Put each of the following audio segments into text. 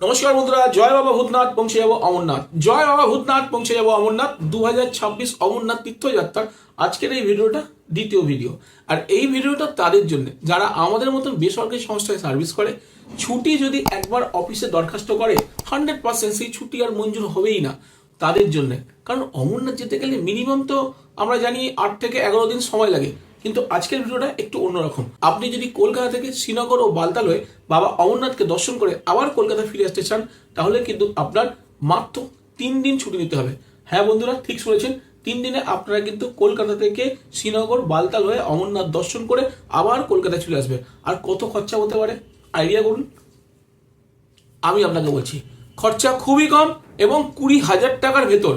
নমস্কার বন্ধুরা, জয় বাবা ভূতনাথ, পৌঁছে যাব অমরনাথ। জয় বাবা ভূতনাথ, পৌঁছে যাব অমরনাথ দু অমরনাথ তীর্থযাত্রার আজকের এই ভিডিওটা দ্বিতীয় ভিডিও। আর এই ভিডিওটা তাদের জন্য, যারা আমাদের মতন বেসরকারি সংস্থায় সার্ভিস করে, ছুটি যদি একবার অফিসে দরখাস্ত করে, হান্ড্রেড পার্সেন্ট সেই ছুটি আর মঞ্জুর হবেই না তাদের জন্য। কারণ অমরনাথ যেতে গেলে মিনিমাম তো আমরা জানি আট থেকে এগারো দিন সময় লাগে। কিন্তু আজকের ভিডিওটা একটু অন্যরকম। আপনি যদি কলকাতা থেকে শ্রীনগর ও বালতাল হয়ে বাবা অমরনাথকে দর্শন করে আবার কলকাতা ফিরে আসতে চান, তাহলে কিন্তু আপনার মাত্র তিন দিন ছুটি নিতে হবে। হ্যাঁ বন্ধুরা, ঠিক শুনেছেন? তিন দিনে আপনারা কিন্তু কলকাতা থেকে শ্রীনগর বালতাল হয়ে অমরনাথ দর্শন করে আবার কলকাতায় চলে আসবে। আর কত খরচা হতে পারে? আইডিয়া করুন। আমি আপনাকে বলছি, খরচা খুবই কম এবং কুড়ি হাজার টাকার ভেতর।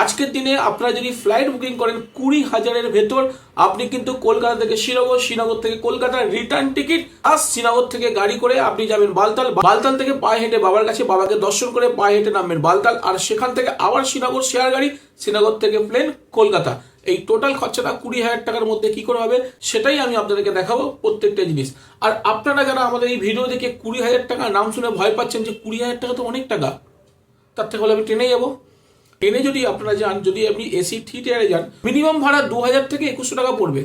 আজকের দিনে আপনারা যদি ফ্লাইট বুকিং করেন কুড়ি হাজারের ভেতর, আপনি কিন্তু কলকাতা থেকে শ্রীনগর শ্রীনগর থেকে কলকাতার রিটার্ন টিকিট আর শ্রীনগর থেকে গাড়ি করে আপনি যাবেন বালতাল। বালতাল থেকে পায়ে হেঁটে বাবার কাছে, বাবাকে দর্শন করে পায়ে হেঁটে নামবেন বালতাল। আর সেখান থেকে আবার শ্রীনগর শেয়ার গাড়ি, শ্রীনগর থেকে প্লেন কলকাতা। এই টোটাল খরচাটা কুড়ি হাজার টাকার মধ্যে কি করে হবে, সেটাই আমি আপনাদেরকে দেখাবো প্রত্যেকটা জিনিস। আর আপনারা যারা আমাদের এই ভিডিও দেখে কুড়ি হাজার টাকা নাম শুনে ভয় পাচ্ছেন যে কুড়ি হাজার টাকা তো অনেক টাকা, তার থেকে হলে আমি ট্রেনে যাব। ট্রেনে যদি আপনারা যান, যদি আপনি এসি থ্রি টায়ারে যান, মিনিমাম ভাড়া দু হাজার থেকে একুশশো টাকা পড়বে।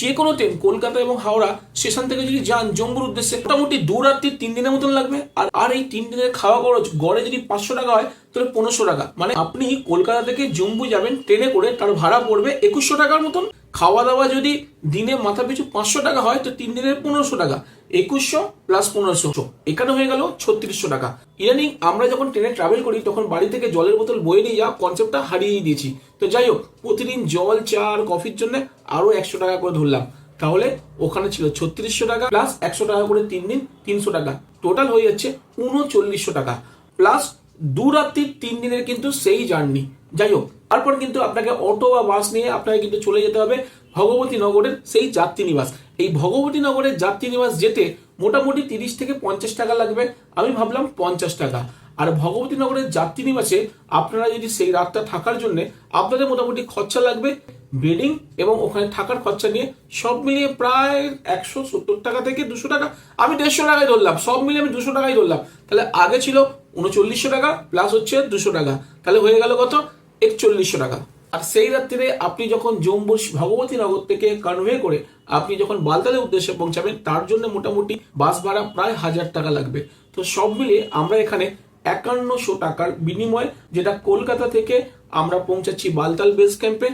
যে কোনো ট্রেন, কলকাতা এবং হাওড়া স্টেশন থেকে যদি যান জম্মুর উদ্দেশ্যে মোটামুটি দু রাত্রি তিন দিনের মতন লাগবে। আর আর এই তিন দিনের খাওয়া খরচ, গড়ে যদি পাঁচশো টাকা হয়, তাহলে পনেরোশো টাকা। মানে আপনি কলকাতা থেকে জম্মু যাবেন, ট্রেনে করে তার ভাড়া পড়বে একুশশো টাকার মতন। খাওয়া দাওয়া যদি দিনে মাথা পিছু পাঁচশো টাকা হয়, তো তিন দিনের পনেরোশো টাকা। একুশশো প্লাস পনেরোশো। এখানে হয়ে গেল ছত্রিশশো টাকা। ইদানিং আমরা যখন ট্রেনে ট্রাভেল করি, তখন বাড়ি থেকে জলের বোতল বয়ে নিয়ে যাওয়া কনসেপ্টটা হারিয়েই দিয়েছি। তো যাই হোক, প্রতিদিন জল, চা আর কফির জন্য আরও একশো টাকা করে ধরলাম। তাহলে ওখানে ছিল ছত্রিশশো টাকা প্লাস একশো টাকা করে তিন দিন তিনশো টাকা। টোটাল হয়ে যাচ্ছে উনচল্লিশশো টাকা। প্লাস দু রাত্রির তিন দিনের কিন্তু সেই জার্নি যাই হোক তারপর কিন্তু আপনাকে অটো বা বাস নিয়ে আপনাকে কিন্তু চলে যেতে হবে ভগবতী নগরের সেই যাত্রী নিবাস। এই ভগবতী নগরের যাত্রী নিবাস যেতে মোটামুটি তিরিশ থেকে পঞ্চাশ টাকা লাগবে। আমি ভাবলাম পঞ্চাশ টাকা। আর ভগবতী নগরের যাত্রী নিবাসে আপনারা যদি সেই রাতটা থাকার জন্য আপনাদের মোটামুটি খরচা লাগবে বেডিং এবং ওখানে থাকার খরচা নিয়ে সব মিলিয়ে প্রায় একশো সত্তর টাকা থেকে দুশো টাকা। আমি দেড়শো টাকায় ধরলাম, সব মিলিয়ে আমি দুশো টাকায় ধরলাম। তাহলে আগে ছিল উনচল্লিশশো টাকা প্লাস হচ্ছে দুশো টাকা। তাহলে হয়ে গেল কত? একচল্লিশশো টাকা। আর সেই রাত্রিরে আপনি যখন জম্বুর ভগবতী নগর থেকে কনভে করে আপনি যখন বালতালের উদ্দেশ্যে পৌঁছাবেন, তার জন্য মোটামুটি বাস ভাড়া প্রায় হাজার টাকা লাগবে। তো সব মিলিয়ে আমরা এখানে একান্নশো টাকার বিনিময়ে যেটা কলকাতা থেকে আমরা পৌঁছাচ্ছি বালতাল বেস ক্যাম্পে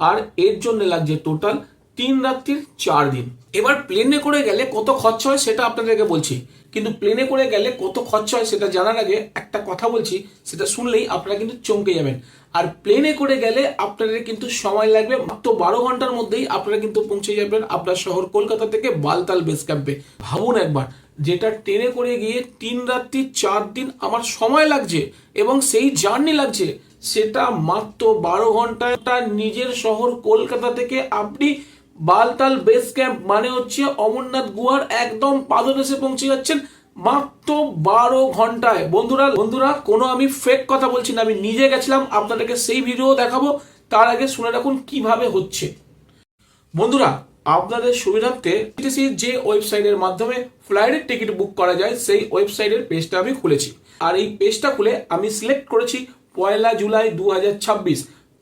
আর এর জন্য লাগছে টোটাল তিন রাত্রির চার দিন। এবার প্লেনে করে গেলে কত খরচা হয় সেটা আপনাদেরকে বলছি। কিন্তু প্লেনে করে গেলে কত খরচা হয় সেটা জানার আগে একটা কথা বলছি, সেটা শুনলেই আপনারা কিন্তু চমকে যাবেন। আর প্লেনে করে গেলে আপনাদের কিন্তু সময় লাগবে মাত্র বারো ঘণ্টার মধ্যেই আপনারা কিন্তু পৌঁছে যাবেন আপনার শহর কলকাতা থেকে বালতাল বেস ক্যাম্পে ভাবুন একবার, যেটা ট্রেনে করে গিয়ে তিন রাত্রি চার দিন আমার সময় লাগছে এবং সেই জার্নি লাগছে, সেটা মাত্র বারো ঘন্টায় তার নিজের শহর কলকাতা থেকে আপনি বালতাল বেস ক্যাম্প মানে হচ্ছে অমরনাথ গুহার একদম পাদদেশে পৌঁছে যাচ্ছেন মাত্র বারো ঘন্টায়। বন্ধুরা বন্ধুরা, কোনো আমি ফেক কথা বলছি না, আমি নিজে গেছিলাম, আপনাদেরকে সেই ভিডিও দেখাবো, তার আগে শুনে রাখুন কীভাবে হচ্ছে। বন্ধুরা, আপনাদের সুবিধার্থে টিটিসি যে ওয়েবসাইটের মাধ্যমে ফ্লাইটের টিকিট বুক করা যায়, সেই ওয়েবসাইটের পেজটা আমি খুলেছি। আর এই পেজটা খুলে আমি সিলেক্ট করেছি পয়লা জুলাই দু হাজার ছাব্বিশ।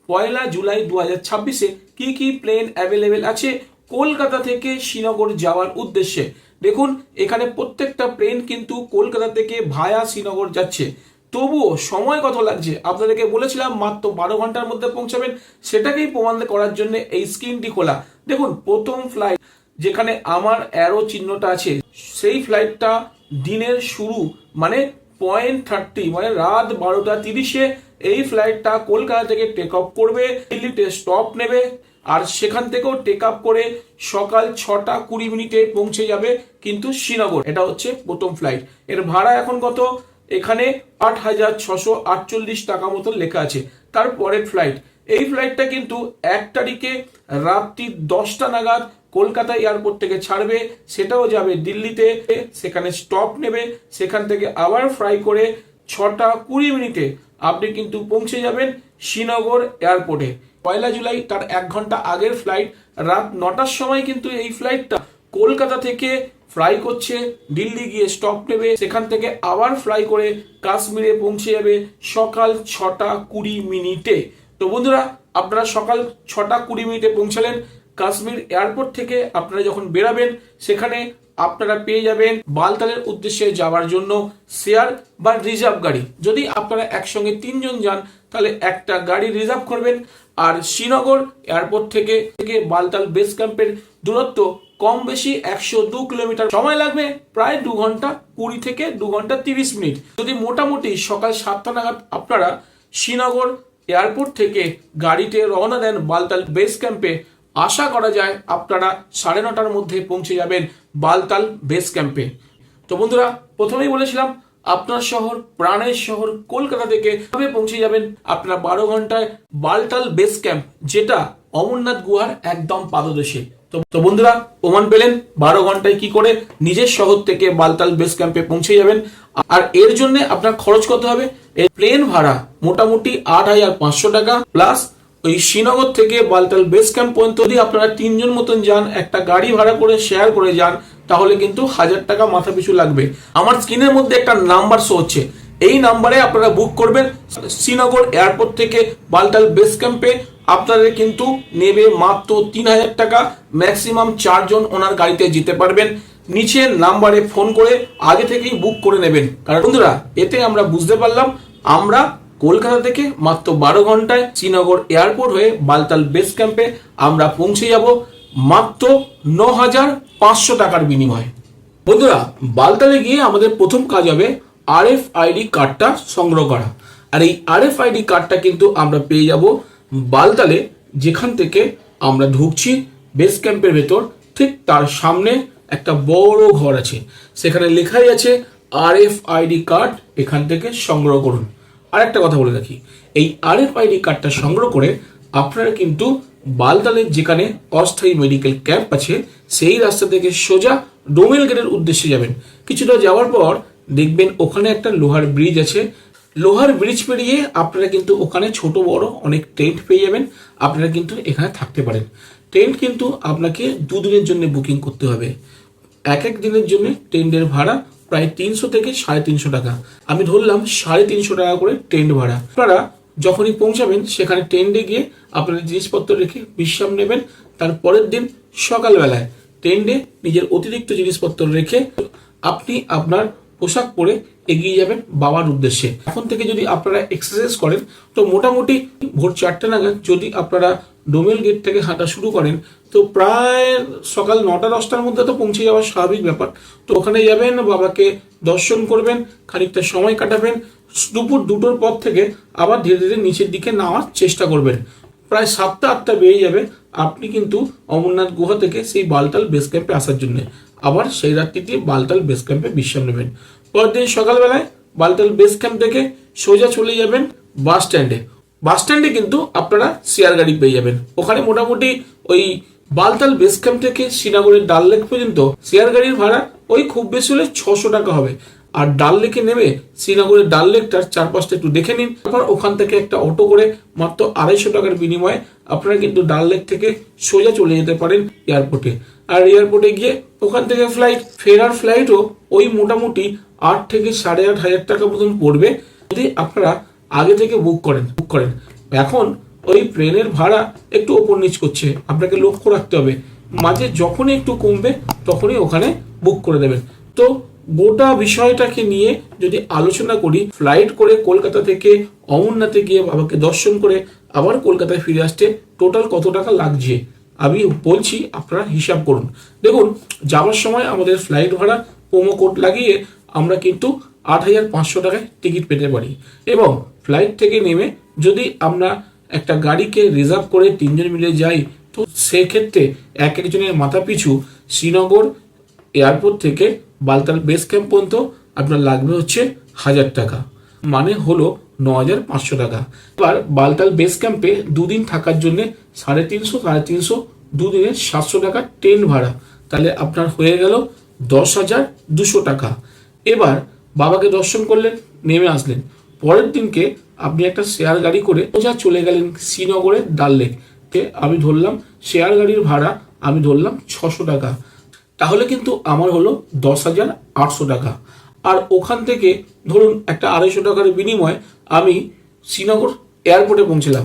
পয়লা জুলাই দু হাজার ছাব্বিশে কি কি প্লেন অ্যাভেলেবেল আছে কলকাতা থেকে শ্রীনগর যাওয়ার উদ্দেশ্যে? দেখুন, এখানে প্রত্যেকটা প্লেন কিন্তু কলকাতা থেকে ভায়া শ্রীনগর যাচ্ছে। তবুও সময় কত লাগছে? আপনাদেরকে বলেছিলাম মাত্র বারো ঘণ্টার মধ্যে পৌঁছাবেন। সেটাকেই প্রমাণ করার জন্য এই স্ক্রিনটি খোলা। দেখুন, প্রথম ফ্লাইট যেখানে আমার অ্যারো চিহ্নটা আছে, সেই ফ্লাইটটা দিনের শুরু মানে পয়েন্ট থার্টি মানে রাত বারোটা তিরিশে, এই ফ্লাইটটা কলকাতা থেকে টেক অফ করবে, দিল্লিতে স্টপ নেবে। আর সেখান থেকেও টেক আপ করে সকাল ছটা কুড়ি মিনিটে পৌঁছে যাবে কিন্তু শ্রীনগর। এটা হচ্ছে প্রথম ফ্লাইট এর ভাড়া এখন কত? এখানে আট হাজার ছশো আটচল্লিশ টাকা মতন লেখা আছে। তারপরের ফ্লাইট এই ফ্লাইটটা কিন্তু এক তারিখে রাত্রি দশটা নাগাদ কলকাতা এয়ারপোর্ট থেকে ছাড়বে, সেটাও যাবে দিল্লিতে। সেখানে স্টপ নেবে, সেখান থেকে আবার ফ্রাই করে ছটা কুড়ি মিনিটে আপনি কিন্তু পৌঁছে যাবেন শ্রীনগর এয়ারপোর্টে পয়লা জুলাই, তার এক ঘণ্টা আগের ফ্লাইট রাত নটার সময় কিন্তু এই ফ্লাইটটা কলকাতা থেকে ফ্লাই করছে, দিল্লি গিয়ে স্টপ নেবে, সেখান থেকে আবার ফ্লাই করে কাশ্মীরে পৌঁছে যাবে সকাল ছটা কুড়ি মিনিটে। তো বন্ধুরা, আপনারা সকাল ছটা কুড়ি মিনিটে পৌঁছালেন, কাশ্মীর এয়ারপোর্ট থেকে আপনারা যখন বেরাবেন, সেখানে আপনারা পেয়ে যাবেন বালতালের উদ্দেশ্যে যাওয়ার জন্য শেয়ার বা রিজার্ভ গাড়ি। যদি আপনারা একসঙ্গে তিনজন যান, তাহলে একটা গাড়ি রিজার্ভ করবেন। আর শ্রীনগর এয়ারপোর্ট থেকে থেকে বালতাল বেস ক্যাম্পের দূরত্ব কম বেশি একশো দু কিলোমিটার। সময় লাগবে প্রায় দু ঘণ্টা, কুড়ি থেকে দু ঘণ্টা তিরিশ মিনিট। যদি মোটামুটি সকাল সাতটা নাগাদ আপনারা শ্রীনগর এয়ারপোর্ট থেকে গাড়িতে রওনা দেন বালতাল বেস ক্যাম্পে, আশা করা যায় আপনারা সাড়ে নটার মধ্যে পৌঁছে যাবেন বালতাল বেস ক্যাম্পে। তো বন্ধুরা, প্রথমেই বলেছিলাম আপনার শহর, প্রাণের শহর কলকাতা থেকে কবে পৌঁছে যাবেন? আপনারা বারো ঘন্টায় বালতাল বেস ক্যাম্প, যেটা অমরনাথ গুহার একদম পাদদেশে। তো বন্ধুরা, প্রমাণ পেলেন, বারো ঘন্টায় কি করে নিজের শহর থেকে বালতাল বেস ক্যাম্পে পৌঁছে যাবেন। আর এর জন্য আপনার খরচ কত হবে? এর প্লেন ভাড়া মোটামুটি আট হাজার পাঁচশো টাকা। প্লাস ওই শ্রীনগর থেকে বালতাল বেস ক্যাম্প পর্যন্ত যদি আপনারা তিনজন মতন যান, একটা গাড়ি ভাড়া করে শেয়ার করে যান তাহলে কিন্তু হাজার টাকা মাথা পিছু লাগবে। আমার স্ক্রিনের মধ্যে একটা নাম্বার শো হচ্ছে। এই নাম্বারে আপনারা বুক করবেন শ্রীনগর এয়ারপোর্ট থেকে বালতাল বেস ক্যাম্পে আপনাদের কিন্তু নেবে মাত্র তিন হাজার টাকা। ম্যাক্সিমাম চারজন ওনার গাড়িতে যেতে পারবেন। নিচের নাম্বারে ফোন করে আগে থেকেই বুক করে নেবেন। কারণ বন্ধুরা, এতে আমরা বুঝতে পারলাম, আমরা কলকাতা থেকে মাত্র বারো ঘন্টায় শ্রীনগর এয়ারপোর্ট হয়ে বালতাল বেস ক্যাম্পে আমরা পৌঁছে যাব। মাত্র ন হাজার পাঁচশো টাকার বিনিময়ে। বন্ধুরা, বালতালে গিয়ে আমাদের প্রথম কাজ হবে আর এফ আইডি কার্ডটা সংগ্রহ করা। আর এই আর এফ আইডি কার্ডটা কিন্তু আমরা পেয়ে যাব বালতালে, যেখান থেকে আমরা ঢুকছি বেস ক্যাম্পের ভেতর। ঠিক তার সামনে একটা বড় ঘর আছে। সেখানে লেখাই আছে আর এফ আইডি কার্ড, এখান থেকে সংগ্রহ করুন। আর একটা কথা বলে রাখি, এই আর এফ আইডি কার্ডটা সংগ্রহ করে আপনারা কিন্তু বালতালের যেখানে অস্থায়ী মেডিকেল ক্যাম্প আছে, সেই রাস্তা থেকে সোজা ডোমেল গেটের উদ্দেশ্যে যাবেন। কিছুটা যাওয়ার পর দেখবেন ওখানে একটা লোহার ব্রিজ আছে। লোহার ব্রিজ পেরিয়ে আপনারা কিন্তু ওখানে ছোট, বড় অনেক টেন্ট পেয়ে যাবেন। আপনারা কিন্তু এখানে থাকতে পারেন। টেন্ট কিন্তু আপনাকে দুদিনের জন্য বুকিং করতে হবে। এক এক দিনের জন্য টেন্টের ভাড়া প্রায় তিনশো থেকে সাড়ে তিনশো টাকা। আমি ধরলাম সাড়ে তিনশো টাকা করে টেন্ট ভাড়া। আপনারা যখনই পৌঁছাবেন, সেখানে টেন্টে গিয়ে আপনাদের জিনিসপত্র রেখে বিশ্রাম নেবেন। তার পরের দিন সকালবেলায় টেন্টে নিজের অতিরিক্ত জিনিসপত্র রেখে আপনি আপনার পোশাক পরে এগিয়ে যাবেন বাবার উদ্দেশ্যে। এখন থেকে যদি আপনারা এক্সারসাইজ করেন, তো মোটামুটি ভোর চারটে নাগাদ যদি আপনারা ডোমেল গেট থেকে হাঁটা শুরু করেন তো প্রায় সকাল নটা, দশটার মধ্যে তো পৌঁছে যাওয়া স্বাভাবিক ব্যাপার। তো ওখানে যাবেন, বাবাকে দর্শন করবেন, খানিকটা সময় কাটাবেন, দুপুর দুটোর পর থেকে আবার ধীরে ধীরে নিচের দিকে নামার চেষ্টা করবেন। প্রায় সাতটা, আটটা বেরিয়ে যাবে আপনি কিন্তু অমরনাথ গুহা থেকে সেই বালতাল বেস ক্যাম্পে আসার জন্য। আবার সেই রাত্রিটি বালতাল বেস ক্যাম্পে বিশ্রাম নেবেন। পরের দিন সকালবেলায় বালতাল বেস ক্যাম্প থেকে সোজা চলে যাবেন বাস স্ট্যান্ডে বাস স্ট্যান্ডে কিন্তু আপনারা শেয়ার গাড়ি পেয়ে যাবেন। ওখানে মোটামুটি ওই বালতাল বেস ক্যাম্প থেকে শ্রীনগরের ডাল লেক পর্যন্ত শেয়ার গাড়ির ভাড়া ওই খুব বেশি হলে ছশো টাকা হবে। আর ডাল লেকে নেমে শ্রীনগরের ডাল লেকটার চারপাশটা একটু দেখে নিন। তারপর ওখান থেকে একটা অটো করে মাত্র আড়াইশো টাকার বিনিময়ে আপনারা কিন্তু ডাল লেক থেকে সোজা চলে যেতে পারেন এয়ারপোর্টে আর এয়ারপোর্টে গিয়ে ওখান থেকে ফ্লাইট ফেরার ফ্লাইটও ওই মোটামুটি আট থেকে সাড়ে আট হাজার টাকা মতন পড়বে যদি আপনারা আগে থেকে বুক করেন। বুক করেন। এখন ওই প্লেনের ভাড়া একটু ওপর নিচ করছে। আপনাকে লক্ষ্য রাখতে হবে। মাঝে যখনই একটু কমবে, তখনই ওখানে বুক করে দেবেন। তো গোটা বিষয়টাকে নিয়ে যদি আলোচনা করি ফ্লাইট করে কলকাতা থেকে অমরনাথে গিয়ে বাবাকে দর্শন করে আবার কলকাতায় ফিরে আসতে টোটাল কত টাকা লাগছে? আমি বলছি, আপনারা হিসাব করুন। দেখুন, যাওয়ার সময় আমাদের ফ্লাইট ভাড়া প্রোমো কোড লাগিয়ে আমরা কিন্তু আট হাজার পাঁচশো টাকায় টিকিট পেতে পারি। এবং ফ্লাইট থেকে নেমে যদি আমরা একটা গাড়িকে রিজার্ভ করে তিনজন মিলে যাই, তো সেক্ষেত্রে এক একজনের মাথা পিছু শ্রীনগর এয়ারপোর্ট থেকে বালতাল বেস ক্যাম্প পর্যন্ত আপনার লাগবে হচ্ছে হাজার টাকা। মানে হলো ন হাজার পাঁচশো টাকা। এবার বালতাল বেস ক্যাম্পে দুদিন থাকার জন্য সাড়ে তিনশো সাড়ে তিনশো দুদিনের সাতশো টাকা ট্রেন ভাড়া। তাহলে আপনার হয়ে গেল দশ হাজার দুশো টাকা। এবার বাবাকে দর্শন করলেন, নেমে আসলেন। পরের দিনকে আপনি একটা শেয়ার গাড়ি করে সোজা চলে গেলেন শ্রীনগরের ডাল লেক তে আমি ধরলাম শেয়ার গাড়ির ভাড়া আমি ধরলাম ছশো টাকা। তাহলে কিন্তু আমার হলো দশ হাজার আটশো টাকা। আর ওখান থেকে ধরুন একটা আড়াইশো টাকার বিনিময়ে আমি শ্রীনগর এয়ারপোর্টে পৌঁছলাম।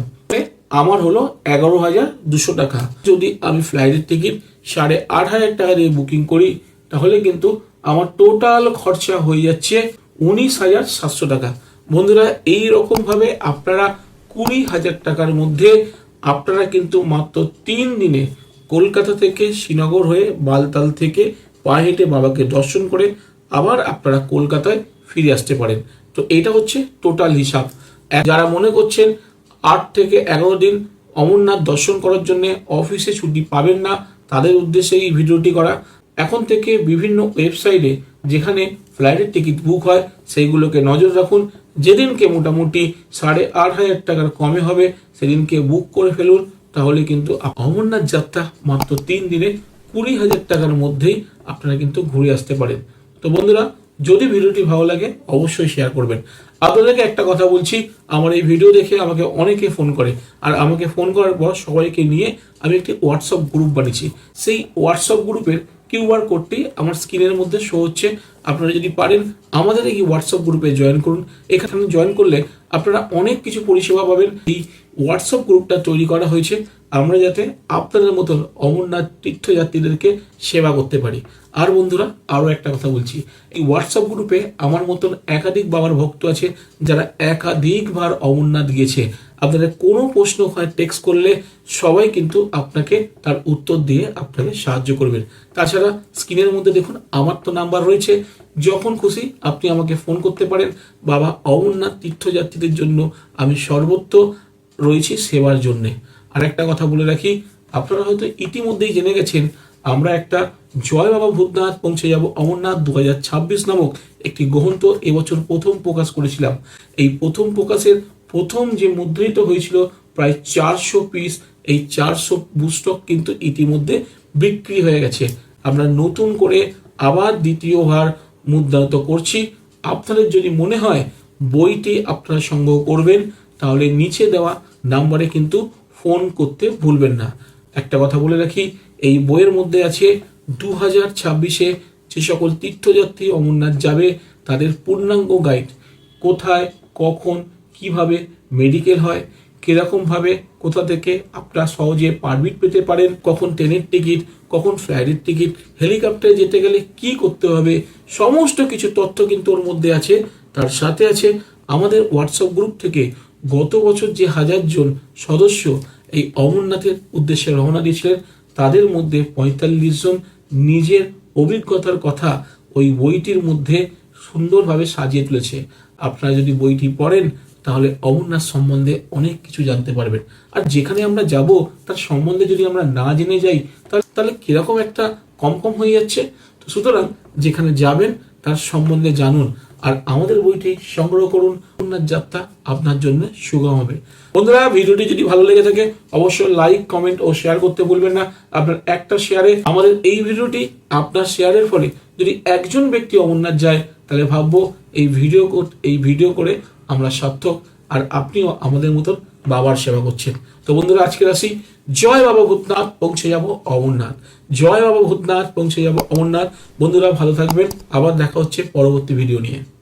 আমার হলো এগারো হাজার দুশো টাকা। যদি আমি ফ্লাইটের টিকিট সাড়ে আট হাজার টাকা দিয়ে বুকিং করি, তাহলে কিন্তু আমার টোটাল খরচা হয়ে যাচ্ছে উনিশ হাজার সাতশো টাকা। বন্ধুরা এই রকম ভাবে আপনারা কুড়ি হাজার টাকার মধ্যে আপনারা কিন্তু মাত্র তিন দিনে কলকাতা থেকে শ্রীনগর হয়ে বালতাল থেকে পায়ে হেঁটে বাবাকে দর্শন করে আবার আপনারা কলকাতায় ফিরে আসতে পারেন। তো এটা হচ্ছে টোটাল হিসাব। যারা মনে করছেন আট থেকে এগারো দিন অমরনাথ দর্শন করার জন্য অফিসে ছুটি পাবেন না, তাদের উদ্দেশ্যে এই ভিডিওটি করা। এখন থেকে বিভিন্ন ওয়েবসাইটে যেখানে ফ্লাইটের টিকিট বুক হয়, সেইগুলোকে নজর রাখুন। যেদিনকে মোটামুটি সাড়ে আট হাজার টাকার কমে হবে, সেদিনকে বুক করে ফেলুন। তাহলে কিন্তু অমরনাথ যাত্রা মাত্র তিন দিনে কুড়ি হাজার টাকার মধ্যেই আপনারা কিন্তু ঘুরে আসতে পারেন। তো বন্ধুরা, যদি ভিডিওটি ভালো লাগে, অবশ্যই শেয়ার করবেন। আপনাদেরকে একটা কথা বলছি, আমার এই ভিডিও দেখে আমাকে অনেকে ফোন করে, আর আমাকে ফোন করার পর সবাইকে নিয়ে আমি একটি হোয়াটসঅ্যাপ গ্রুপ বানিয়েছি। সেই হোয়াটসঅ্যাপ গ্রুপের কিউআর কোডটি আমার স্ক্রিনের মধ্যে শো হচ্ছে। আপনারা যদি পারেন, আমাদের এই হোয়াটসঅ্যাপ গ্রুপে জয়েন করুন। এখানে জয়েন করলে আপনারা অনেক কিছু পরিষেবা পাবেন। এই হোয়াটসঅ্যাপ গ্রুপটা তৈরি করা হয়েছে। আমরা যাতে আপনাদের মতন অমরনাথ তীর্থযাত্রীদেরকে সেবা করতে পারি। আর বন্ধুরা, আরও একটা কথা বলছি। এই হোয়াটসঅ্যাপ গ্রুপে আমার মতন একাধিক বাবার ভক্ত আছে, যারা একাধিকবার অমরনাথ গিয়েছে। আপনাদের কোনো প্রশ্ন হয় টেক্সট করলে সবাই কিন্তু আপনাকে তার উত্তর দিয়ে আপনাকে সাহায্য করবেন তাছাড়া স্ক্রিনের মধ্যে দেখুন, আমার তো নাম্বার রয়েছে। যখন খুশি আপনি আমাকে ফোন করতে পারেন। বাবা অমরনাথ তীর্থযাত্রীদের জন্য আমি সর্বত্র রয়েছি সেবার জন্যে। আর একটা কথা বলে রাখি, আপনারা হয়তো ইতিমধ্যেই জেনে গেছেন, আমরা একটা জয় বাবা ভূতনাথ পৌঁছে যাব অমরনাথ দু হাজার ছাব্বিশ নামক একটি গ্রন্থ এবছর প্রথম প্রকাশ করেছিলাম। এই প্রথম প্রকাশের প্রথম যে মুদ্রিত হয়েছিল প্রায় চারশো পিস এই চারশো বুস্টক কিন্তু ইতিমধ্যে বিক্রি হয়ে গেছে। আমরা নতুন করে আবার দ্বিতীয়বার মুদ্রান্ত করছি। আপনাদের যদি মনে হয় বইটি আপনারা সংগ্রহ করবেন, তাহলে নিচে দেওয়া নাম্বারে কিন্তু ফোন করতে ভুলবেন না। একটা কথা বলে রাখি, এই বইয়ের মধ্যে আছে দু হাজার ছাব্বিশে যে সকল তীর্থযাত্রী অমরনাথ যাবে, তাদের পূর্ণাঙ্গ গাইড কোথায়, কখন কীভাবে মেডিকেল হয় কিরকমভাবে কোথা থেকে আপনারা সহজে পারমিট পেতে পারেন, কখন ট্রেনের টিকিট কখন ফ্লাইটের টিকিট হেলিকপ্টারে যেতে গেলে কি করতে হবে, সমস্ত কিছু তথ্য কিন্তু ওর মধ্যে আছে। তার সাথে আছে আমাদের হোয়াটসঅ্যাপ গ্রুপ থেকে গত বছর যে হাজার জন সদস্য এই অমরনাথের উদ্দেশ্যে রওনা দিয়েছিলেন, তাদের মধ্যে পঁয়তাল্লিশ জন নিজের অভিজ্ঞতার কথা ওই বইটির মধ্যে সুন্দরভাবে সাজিয়ে তুলেছে। আপনারা যদি বইটি পড়েন তাহলে অমরনাথ সম্বন্ধে অনেক কিছু জানতে পারবেন। আর যেখানে আমরা যাব, তার সম্বন্ধে যদি আমরা না জেনে যাই, তাহলে তাহলে কীরকম একটা কম কম হয়ে যাচ্ছে? তো সুতরাং যেখানে যাবেন, তার সম্বন্ধে জানুন। আর আমাদের বইটি সংগ্রহ করুন। অমরনাথ যাত্রা আপনার জন্য সুগম হবে। বন্ধুরা, ভিডিওটি যদি ভালো লেগে থাকে, অবশ্যই লাইক কমেন্ট ও শেয়ার করতে ভুলবেন না। আপনার একটা শেয়ারে আমাদের এই ভিডিওটি আপনার শেয়ারের ফলে যদি একজন ব্যক্তি অমরনাথ যায়, তাহলে ভাববো এই ভিডিও এই ভিডিও করে আমরা সার্থক আর আপনিও আমাদের মতন বাবার সেবা করছেন। তো বন্ধুরা, আজকের আসি জয় বাবা ভূতনাথ, পৌঁছে যাব অমরনাথ। জয় বাবা ভূতনাথ, পৌঁছে যাব অমরনাথ। বন্ধুরা, ভালো থাকবেন। আবার দেখা হচ্ছে পরবর্তী ভিডিও নিয়ে।